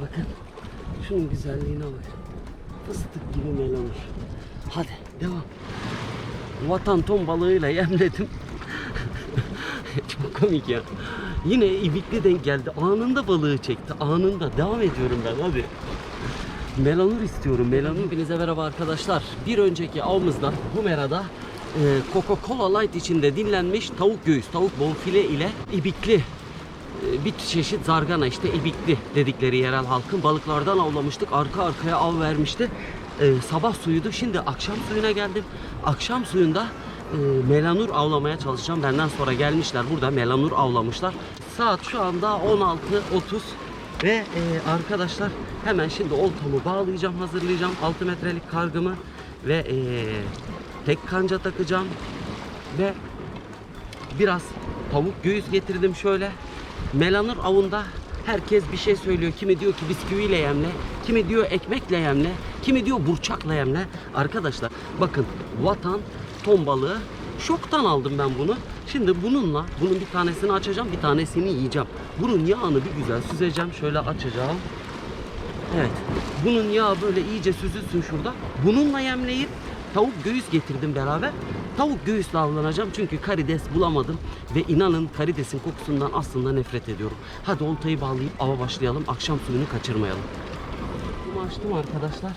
Bakın. Şunun güzelliğine bak. Fıstık gibi melanur. Hadi devam. Vatan ton balığıyla yemledim. Çok komik ya. Yine ibikli denk geldi. Anında balığı çekti. Anında. Devam ediyorum ben hadi. Melanur istiyorum. Melanur. Hepinize merhaba arkadaşlar. Bir önceki avımızda Humera'da e, Coca-Cola Light içinde dinlenmiş tavuk göğüs, tavuk bonfile ile ibikli bir çeşit zargana işte ibikli dedikleri yerel halkın balıklardan avlamıştık. Arka arkaya av vermişti. E, sabah suyuydu. Şimdi akşam suyuna geldim. Akşam suyunda e, melanur avlamaya çalışacağım. Benden sonra gelmişler burada melanur avlamışlar. Saat şu anda 16.30 ve e, arkadaşlar hemen şimdi oltamı bağlayacağım, hazırlayacağım. 6 metrelik kargımı ve e, tek kanca takacağım ve biraz tavuk göğüs getirdim şöyle. Melanur avında herkes bir şey söylüyor. Kimi diyor ki bisküviyle yemle, kimi diyor ekmekle yemle, kimi diyor burçakla yemle. Arkadaşlar bakın vatan ton balığı şoktan aldım ben bunu. Şimdi bununla bunun bir tanesini açacağım, bir tanesini yiyeceğim. Bunun yağını bir güzel süzeceğim. Şöyle açacağım. Evet. Bunun yağı böyle iyice süzülsün şurada. Bununla yemleyip tavuk göğüs getirdim beraber. Tavuk göğüsle avlanacağım çünkü karides bulamadım. Ve inanın karidesin kokusundan aslında nefret ediyorum. Hadi oltayı bağlayıp ava başlayalım. Akşam suyunu kaçırmayalım. Açtım arkadaşlar.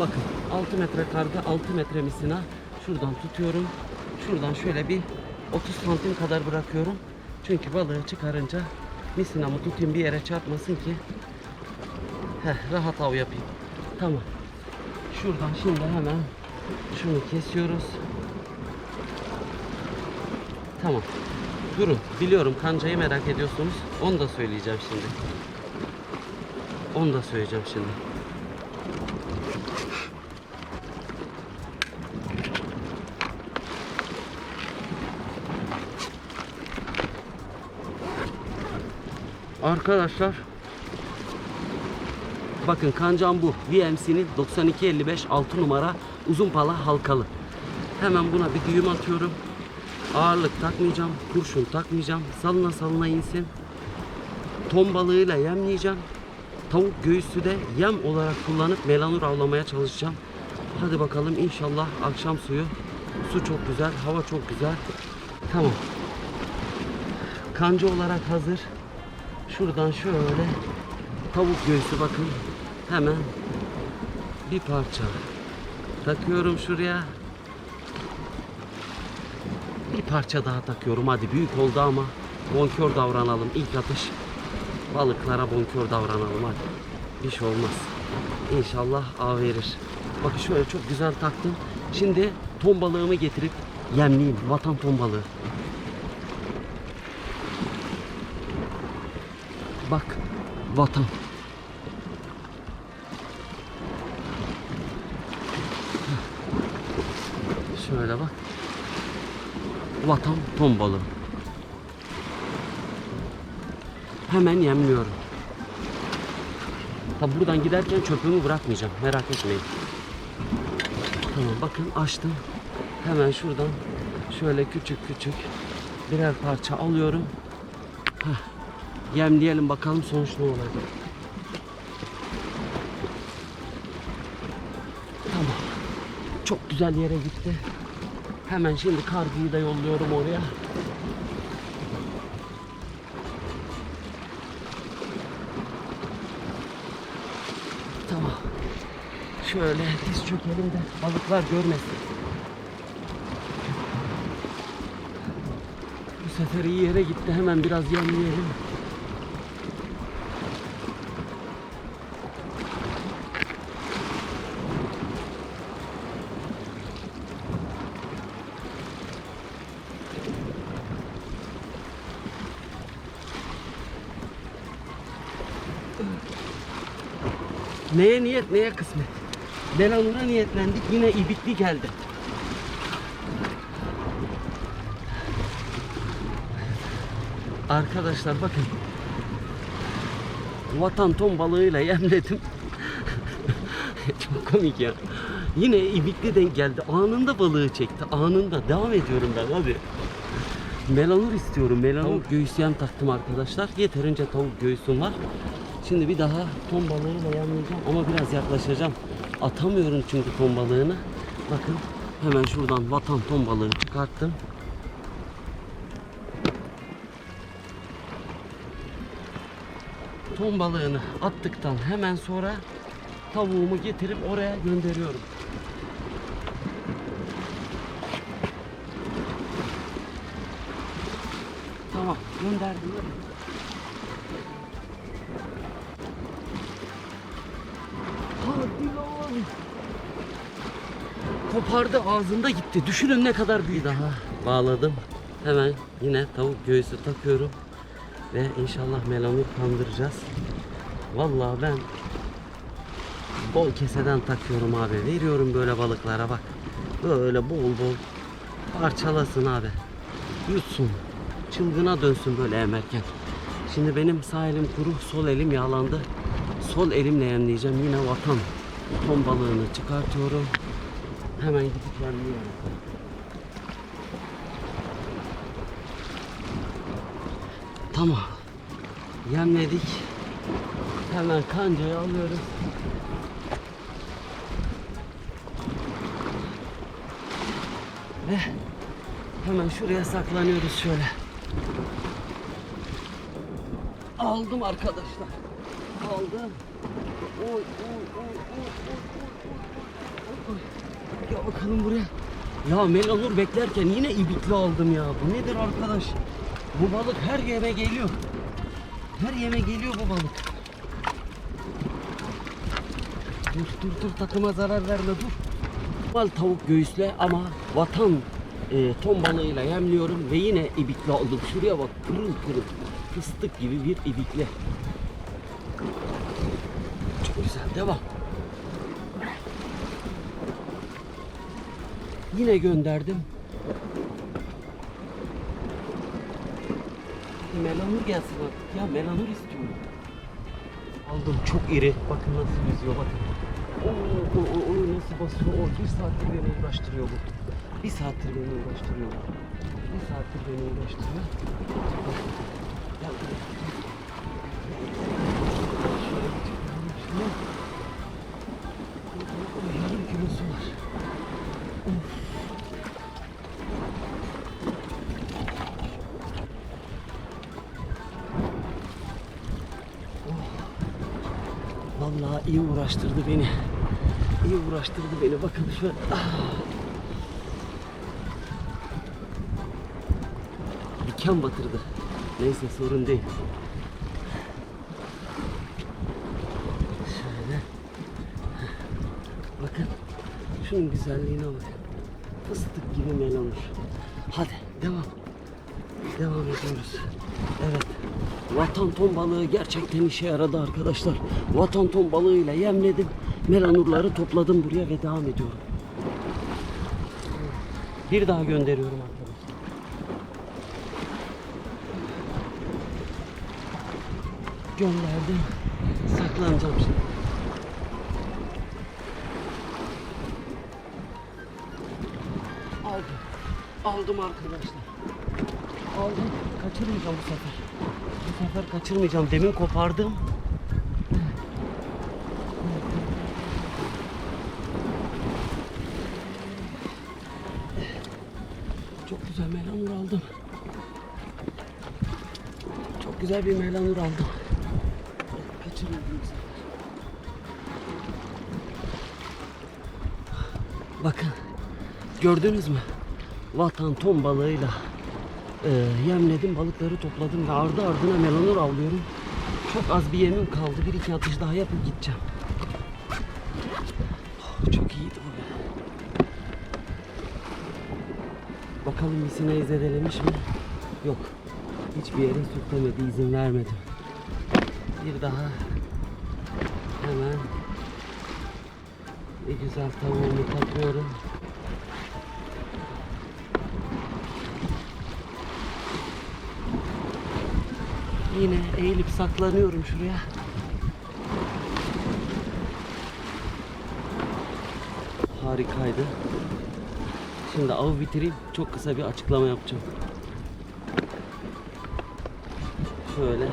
Bakın 6 metre karga 6 metre misina. Şuradan tutuyorum. Şuradan şöyle bir 30 santim kadar bırakıyorum. Çünkü balığı çıkarınca misinamı tutayım bir yere çarpmasın ki Heh, rahat av yapayım. Tamam. Şuradan şimdi hemen şunu kesiyoruz. Tamam. Durun. Biliyorum kancayı merak ediyorsunuz. Onu da söyleyeceğim şimdi. Onu da söyleyeceğim şimdi. Arkadaşlar Bakın kancam bu. VMC'nin 9255 6 numara uzun pala halkalı. Hemen buna bir düğüm atıyorum. Ağırlık takmayacağım. Kurşun takmayacağım. Salına salına insin. Ton balığıyla yemleyeceğim. Tavuk göğüsü de yem olarak kullanıp melanur avlamaya çalışacağım. Hadi bakalım inşallah akşam suyu. Su çok güzel, hava çok güzel. Tamam. Kanca olarak hazır. Şuradan şöyle tavuk göğsü bakın. Hemen bir parça takıyorum şuraya. Bir parça daha takıyorum. Hadi büyük oldu ama bonkör davranalım. İlk atış balıklara bonkör davranalım hadi. Bir şey olmaz. İnşallah av verir. Bakın şöyle çok güzel taktım. Şimdi ton balığımı getirip yemleyeyim. Vatan ton balığı. Bak vatan. Şöyle bak. Vatan ton balığı. Hemen yemliyorum. Tabi buradan giderken çöpümü bırakmayacağım. Merak etmeyin. Tamam bakın açtım. Hemen şuradan şöyle küçük küçük birer parça alıyorum. Heh. Yemleyelim bakalım sonuç ne olacak. Tamam. Çok güzel yere gitti. Hemen şimdi kargıyı da yolluyorum oraya. Tamam. Şöyle diz çökelim de balıklar görmesin. Bu sefer iyi yere gitti. Hemen biraz yemleyelim. Neye niyet neye kısmet. Belalura niyetlendik yine ibikli geldi. Arkadaşlar bakın. Vatan ton balığıyla yemledim. Çok komik ya. Yine ibikli denk geldi. Anında balığı çekti. Anında. Devam ediyorum ben hadi. Melanur istiyorum. Melanur göğüs yem taktım arkadaşlar. Yeterince tavuk göğsüm var. Şimdi bir daha ton balığıyla yemleyeceğim ama biraz yaklaşacağım. Atamıyorum çünkü ton balığını. Bakın hemen şuradan vatan ton balığı çıkarttım. Ton balığını attıktan hemen sonra tavuğumu getirip oraya gönderiyorum. Tamam gönderdim. Kopardı ağzında gitti. Düşünün ne kadar büyük. Daha bağladım. Hemen yine tavuk göğsü takıyorum. Ve inşallah melanur kandıracağız. Vallahi ben bol keseden takıyorum abi. Veriyorum böyle balıklara bak. Böyle bol bol parçalasın abi. Yutsun. Çılgına dönsün böyle emerken. Şimdi benim sağ elim kuru, sol elim yağlandı. Sol elimle yemleyeceğim. Yine vatan ton balığını çıkartıyorum. Hemen gidip yemliyorum. Tamam. Yemledik. Hemen kancayı alıyoruz. Ve hemen şuraya saklanıyoruz şöyle. Aldım arkadaşlar. Aldım. Oy oy oy oy oy oy oy Ya bakalım buraya. Ya Melanur beklerken yine ibikli aldım ya. Bu nedir arkadaş? Bu balık her yeme geliyor. Her yeme geliyor bu balık. Dur dur dur takıma zarar verme dur. Normal tavuk göğüsle ama vatan e, ton balığıyla yemliyorum ve yine ibikli aldım. Şuraya bak pırıl pırıl fıstık gibi bir ibikli. Çok güzel devam. Yine gönderdim. Melanur gelsin artık ya melanur istiyorum. Aldım çok iri. Bakın nasıl yüzüyor bakın. Oo, o, o, o nasıl basıyor? O bir saattir beni uğraştırıyor bu. Bir saattir beni uğraştırıyor bu. Bir saattir beni uğraştırıyor. Vallahi iyi uğraştırdı beni. İyi uğraştırdı beni. Bakın şöyle. Ah. Diken batırdı. Neyse sorun değil. Şöyle. Bakın. Şunun güzelliğine bakın. Fıstık gibi melanur. Hadi devam. Devam ediyoruz. Evet. Vatan ton balığı gerçekten işe yaradı arkadaşlar. Vatan ton balığıyla yemledim. Melanurları topladım buraya ve devam ediyorum. Bir daha gönderiyorum arkadaşlar. Gönderdim. Saklanacağım şimdi. Aldım. Aldım arkadaşlar. Aldım. Kaçırmayacağım bu sefer. Sefer kaçırmayacağım. Demin kopardım. Çok güzel melanur aldım. Çok güzel bir melanur aldım. Kaçırmadım. Bakın. Gördünüz mü? Vatan ton balığıyla e, yemledim, balıkları topladım ve ardı ardına melanur avlıyorum. Çok az bir yemim kaldı. Bir iki atış daha yapıp gideceğim. Oh, çok iyiydi bu. Bakalım misineyi zedelemiş mi? Yok. Hiçbir yere sürtemedi, izin vermedi. Bir daha hemen bir güzel tavuğumu takıyorum. Yine eğilip saklanıyorum şuraya. Harikaydı. Şimdi avı bitireyim. Çok kısa bir açıklama yapacağım. Şöyle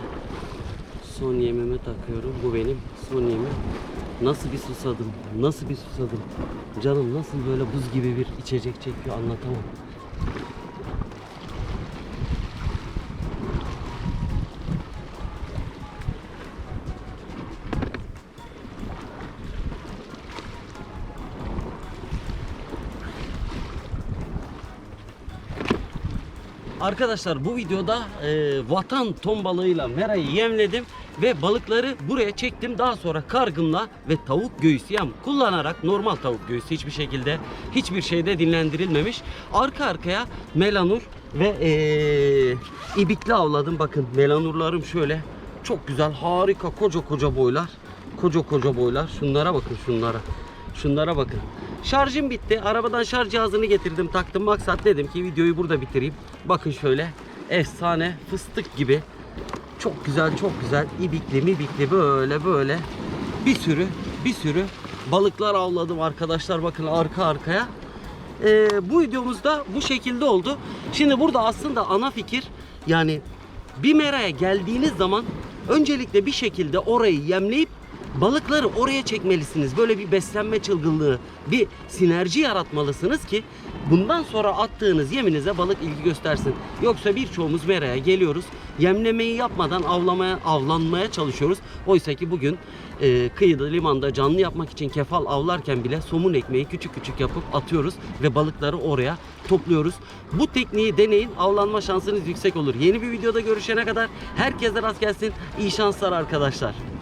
Son yemimi takıyorum. Bu benim son yemim. Nasıl bir susadım. Nasıl bir susadım. Canım nasıl böyle buz gibi bir içecek çekiyor anlatamam. Arkadaşlar bu videoda e, vatan ton balığıyla merayı yemledim ve balıkları buraya çektim. Daha sonra kargımla ve tavuk göğüsü yem kullanarak normal tavuk göğüsü hiçbir şekilde hiçbir şeyde dinlendirilmemiş. Arka arkaya melanur ve e, ibikli avladım. Bakın melanurlarım şöyle çok güzel harika koca koca boylar. Koca koca boylar. Şunlara bakın şunlara. Şunlara bakın. Şarjım bitti. Arabadan şarj cihazını getirdim, taktım. Maksat dedim ki videoyu burada bitireyim. Bakın şöyle efsane fıstık gibi. Çok güzel, çok güzel. ibikli mibikli böyle böyle bir sürü bir sürü balıklar avladım arkadaşlar. Bakın arka arkaya. Ee, bu videomuzda bu şekilde oldu. Şimdi burada aslında ana fikir yani bir meraya geldiğiniz zaman öncelikle bir şekilde orayı yemleyip balıkları oraya çekmelisiniz. Böyle bir beslenme çılgınlığı, bir sinerji yaratmalısınız ki bundan sonra attığınız yeminize balık ilgi göstersin. Yoksa birçoğumuz meraya geliyoruz. Yemlemeyi yapmadan avlamaya, avlanmaya çalışıyoruz. Oysa ki bugün e, kıyıda, limanda canlı yapmak için kefal avlarken bile somun ekmeği küçük küçük yapıp atıyoruz ve balıkları oraya topluyoruz. Bu tekniği deneyin. Avlanma şansınız yüksek olur. Yeni bir videoda görüşene kadar herkese rast gelsin. İyi şanslar arkadaşlar.